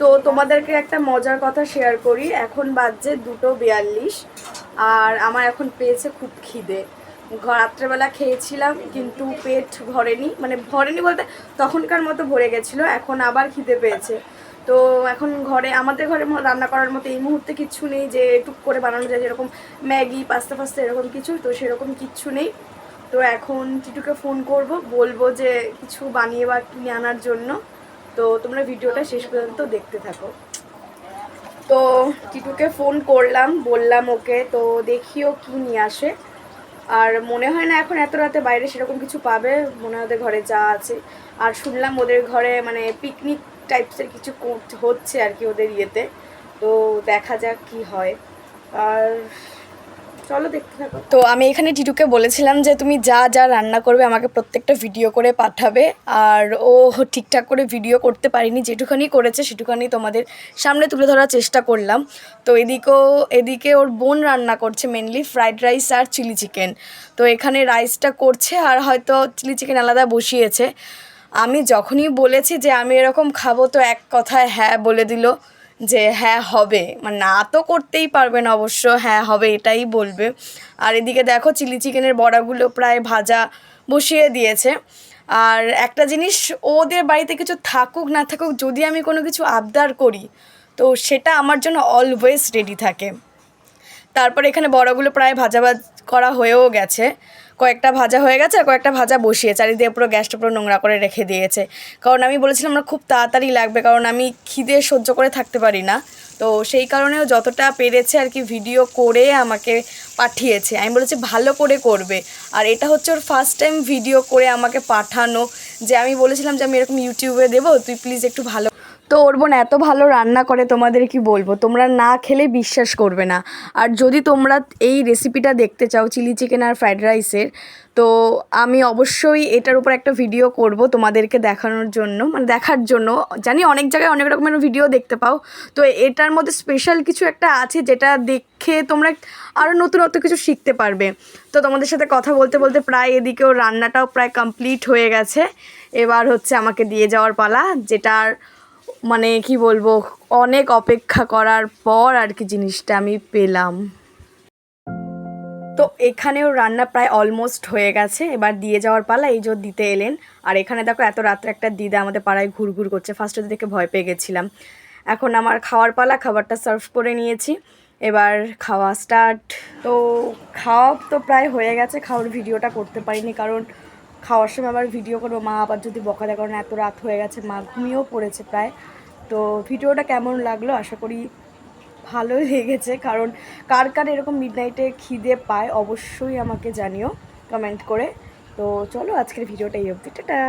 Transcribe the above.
তো তোমাদেরকে একটা মজার কথা শেয়ার করি। এখন বাজছে দুটো বিয়াল্লিশ আর আমার এখন পেয়েছে খুব খিদে। রাত্রেবেলা খেয়েছিলাম কিন্তু পেট ভরেনি। মানে ভরেনি বলতে তখনকার মতো ভরে গেছিল, এখন আবার খিদে পেয়েছে। তো এখন ঘরে, আমাদের ঘরে রান্না করার মতো এই মুহূর্তে কিচ্ছু নেই যে টুক করে বানানো যায়, যেরকম ম্যাগি, পাস্তা ফাস্তা এরকম কিছু, তো সেরকম কিচ্ছু নেই। তো এখন টিটুকে ফোন করব, বলব যে কিছু বানিয়ে বা কিনে আনার জন্য। তো তোমরা ভিডিওটা শেষ পর্যন্ত দেখতে থাকো। তো টিটুকে ফোন করলাম, বললাম ওকে, তো দেখিও কি নিয়ে আসে। আর মনে হয় না এখন এত রাতে বাইরে সেরকম কিছু পাবে, মনে হয় ওদের ঘরে যা আছে। আর শুনলাম ওদের ঘরে মানে পিকনিক টাইপসের কিছু হচ্ছে আর কি ওদের ইয়েতে। তো দেখা যাক কি হয়। আর চলো দেখতে থাকো। তো আমি এখানে টিটুকে বলেছিলাম যে তুমি যা যা রান্না করবে আমাকে প্রত্যেকটা ভিডিও করে পাঠাবে। আর ও ঠিকঠাক করে ভিডিও করতে পারিনি, যেটুখানি করেছে সেটুখানি তোমাদের সামনে তুলে ধরার চেষ্টা করলাম। তো এদিকেও, এদিকে ওর বোন রান্না করছে মেনলি ফ্রাইড রাইস আর চিলি চিকেন তো এখানে রাইসটা করছে আর হয়তো চিলি চিকেন আলাদা বসিয়েছে। আমি যখনই বলেছি যে আমি এরকম খাব তো এক কথায় হ্যাঁ বলে দিল। যে হ্যাঁ হবে। মানে না তো করতেই পারবে না অবশ্য হ্যাঁ হবে এটাই বলবে। আর এদিকে দেখো, চিলি চিকেনের বড়াগুলো প্রায় ভাজা বসিয়ে দিয়েছে। আর একটা জিনিস, ওদের বাড়িতে কিছু থাকুক, না থাকুক, যদি আমি কোনো কিছু আবদার করি, তো সেটা আমার জন্য অলওয়েজ রেডি থাকে। তারপর এখানে বড়াগুলো প্রায় ভাজা ভাজ করা হয়েও গেছে। কয়েকটা ভাজা হয়ে গেছে আর কয়েকটা ভাজা বসিয়ে চারিদিকে পুরো গ্যাসটা পুরো নোংরা করে রেখে দিয়েছে। কারণ আমি বলেছিলাম আমার খুব তাড়াতাড়ি লাগবে, কারণ আমি খিদে সহ্য করে থাকতে পারি না। তো সেই কারণেও যতটা পেরেছে আর কি ভিডিও করে আমাকে পাঠিয়েছে। আমি বলেছি ভালো করে করবে। আর এটা হচ্ছে ওর ফার্স্ট টাইম ভিডিও করে আমাকে পাঠানো। যে আমি বলেছিলাম যে আমি এরকম ইউটিউবে দেবো, তুই প্লিজ একটু ভালো তো ওর বোন এত ভালো রান্না করে, তোমাদের কি বলব? তোমরা না খেলে বিশ্বাস করবে না। আর যদি তোমরা এই রেসিপিটা দেখতে চাও চিলি চিকেন আর ফ্রাইড রাইসের তো আমি অবশ্যই এটার উপর একটা ভিডিও করব তোমাদেরকে দেখানোর জন্য মানে দেখার জন্য। জানি অনেক জায়গায় অনেক রকমের ভিডিও দেখতে পাও। তো এটার মধ্যে স্পেশাল কিছু একটা আছে যেটা দেখে তোমরা আরও নতুনত্ব কিছু শিখতে পারবে। তো তোমাদের সাথে কথা বলতে বলতে প্রায় এদিকেও রান্নাটাও প্রায় কমপ্লিট হয়ে গেছে। এবার হচ্ছে আমাকে দিয়ে যাওয়ার পালা, যেটার মানে কি বলব, অনেক অপেক্ষা করার পর আর কি জিনিসটা আমি পেলাম। তো এখানেও রান্না প্রায় অলমোস্ট হয়ে গেছে। এবার দিয়ে যাওয়ার পালা, এই যে দিতে এলেন। আর এখানে দেখো, এত রাত্রে একটা দিদা আমাদের পাড়ায় ঘুরঘুর করছে। ফার্স্টে দেখে ভয় পেয়ে গেছিলাম। এখন আমার খাওয়ার পালা, খাবারটা সার্ভ করে নিয়েছি। এবার খাওয়া স্টার্ট তো খাওয়া তো প্রায় হয়ে গেছে, খাওয়ার ভিডিওটা করতে পারিনি কারণ খাওয়ার সময় আবার ভিডিও করব। মা আবার যদি বকা দেয়, কারণ এত রাত হয়ে গেছে, মা ঘুমিয়েও পড়েছে প্রায়। তো ভিডিওটা কেমন লাগল? আশা করি ভালোই লেগেছে, কারণ কার কার এরকম মিডনাইটে খিদে পায়, অবশ্যই আমাকে জানিও কমেন্ট করে। তো চলো, আজকের ভিডিওটা এই অবধি। টাটা!